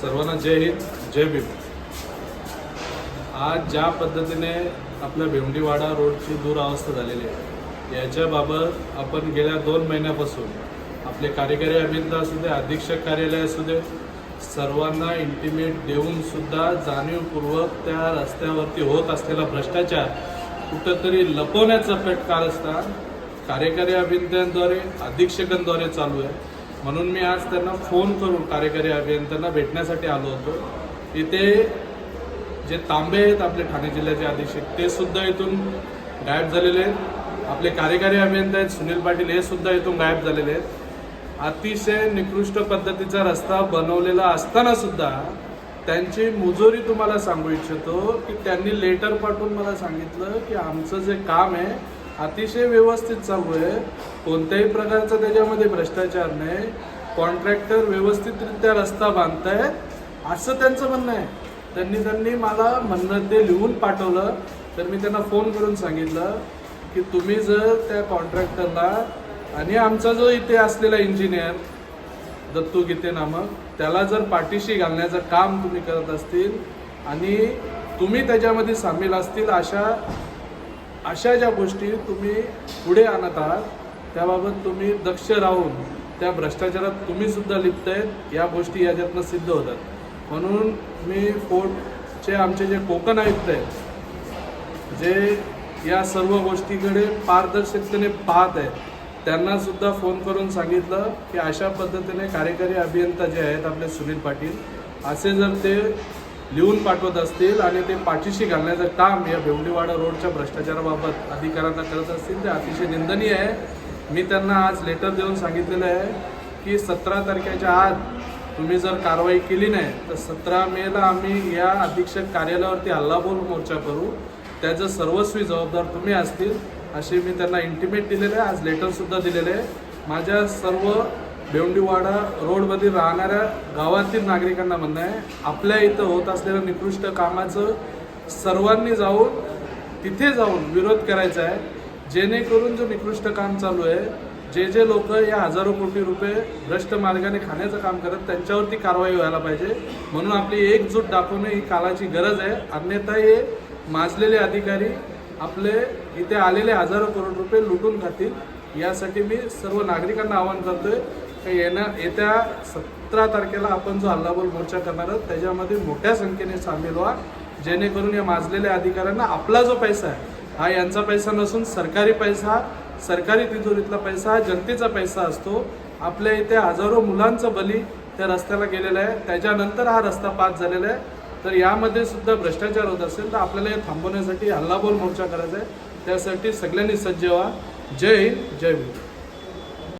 सर्वांना जय हिंद जय भीम. आज ज्या पद्धतीने आपल्या भेवंडीवाडा रोडची दुरावस्था झालेली आहे याच्याबाबत आपण गेल्या दोन महिन्यापासून आपले कार्यकारी अभियंता असू दे अधीक्षक कार्यालय असू दे सर्वांना इंटिमेट देऊन सुद्धा जाणीवपूर्वक त्या रस्त्यावरती होत असलेला भ्रष्टाचार कुठंतरी लपवण्याचा पेट कारस्थान कार्यकारी अभियंत्यांद्वारे अधीक्षकांद्वारे चालू आहे. म्हणून मी आज त्यांना फोन करून कार्यकारी अभियंत्यांना भेटण्यासाठी आलो होतो. इथे जे तांबे आहेत आपले ठाणे जिल्ह्याचे अधीक्षक ते सुद्धा इथून गायब झालेले आहेत. आपले कार्यकारी अभियंता आहेत सुनील पाटील हे सुद्धा इथून गायब झालेले आहेत. अतिशय निकृष्ट पद्धतीचा रस्ता बनवलेला असताना सुद्धा त्यांची मुजोरी तुम्हाला सांगू इच्छितो की त्यांनी लेटर पाठवून मला सांगितलं की आमचं जे काम आहे अतिशय व्यवस्थित चालू आहे. कोणत्याही प्रकारचा त्याच्यामध्ये भ्रष्टाचार नाही. कॉन्ट्रॅक्टर व्यवस्थितरित्या रस्ता बांधतायत. असं त्यांचं म्हणणं आहे. त्यांनी त्यांनी मला म्हणणं ते लिहून पाठवलं. तर मी त्यांना फोन करून सांगितलं की तुम्ही जर त्या कॉन्ट्रॅक्टरला आणि आमचा जो इथे असलेला इंजिनियर दत्तू गीते नामक त्याला जर पाठीशी घालण्याचं काम तुम्ही करत असतील आणि तुम्ही त्याच्यामध्ये सामील असतील अशा अशा ज्या गोष्टी तुम्ही पुढे आणत आहात त्याबाबत तुम्ही दक्ष राहून त्या भ्रष्टाचारात तुम्ही सुद्धा लिप्त आहेत या गोष्टी याच्यातनं सिद्ध होतात. म्हणून मी फोर्टचे आमचे जे कोकण आयुक्त आहेत जे या सर्व गोष्टीकडे पारदर्शकतेने पाहत आहेत त्यांना सुद्धा फोन करून सांगितलं की अशा पद्धतीने कार्यकारी अभियंता जे आहेत आपले सुनील पाटील असे जर ते लिहून पाठवत असतील आणि ते पाठीशी घालण्याचं काम या भेवडीवाडा रोडच्या भ्रष्टाचाराबाबत अधिकाऱ्यांना करत असतील ते अतिशय निंदनीय आहे. मी त्यांना आज लेटर देऊन सांगितलेलं आहे की सतरा तारखेच्या आत तुम्ही जर कारवाई केली नाही तर सतरा मेला आम्ही या अधीक्षक कार्यालयावरती हल्लाबोल मोर्चा करू. त्याचं सर्वस्वी जबाबदार तुम्ही असतील असे मी त्यांना इंटिमेट दिलेलं आहे. आज लेटरसुद्धा दिलेलं आहे. माझ्या सर्व बेवंडीवाडा रोडमध्ये राहणाऱ्या गावातील नागरिकांना म्हणणं आहे आपल्या इथं होत असलेल्या निकृष्ट कामाचं सर्वांनी जाऊन तिथे जाऊन विरोध करायचा आहे. जेणेकरून जो निकृष्ट काम चालू आहे जे जे लोक या हजारो कोटी रुपये भ्रष्ट मार्गाने खाण्याचं काम करत त्यांच्यावरती कारवाई व्हायला पाहिजे. म्हणून आपली एकजूट दाखवणे ही काळाची गरज आहे. अन्यथा हे माजलेले अधिकारी आपले इथे आलेले हजारो करोड रुपये लुटून खातील. यासाठी मी सर्व नागरिकांना आवाहन करतोय तर येणार येत्या सतरा तारखेला आपण जो हल्लाबोल मोर्चा करणार आहोत त्याच्यामध्ये मोठ्या संख्येने सामील व्हा. जेणेकरून या माजलेल्या अधिकाऱ्यांना आपला जो पैसा आहे हा यांचा पैसा नसून सरकारी पैसा सरकारी तिजोरीतला पैसा हा जनतेचा पैसा असतो. आपल्या इथे हजारो मुलांचं बली त्या रस्त्याला गेलेला आहे. त्याच्यानंतर हा रस्ता पास झालेला आहे. तर यामध्ये सुद्धा भ्रष्टाचार होत असेल तर आपल्याला हे थांबवण्यासाठी हल्लाबोल मोर्चा करायचा आहे. त्यासाठी सगळ्यांनी सज्ज व्हा. जय हिंद जय भीम.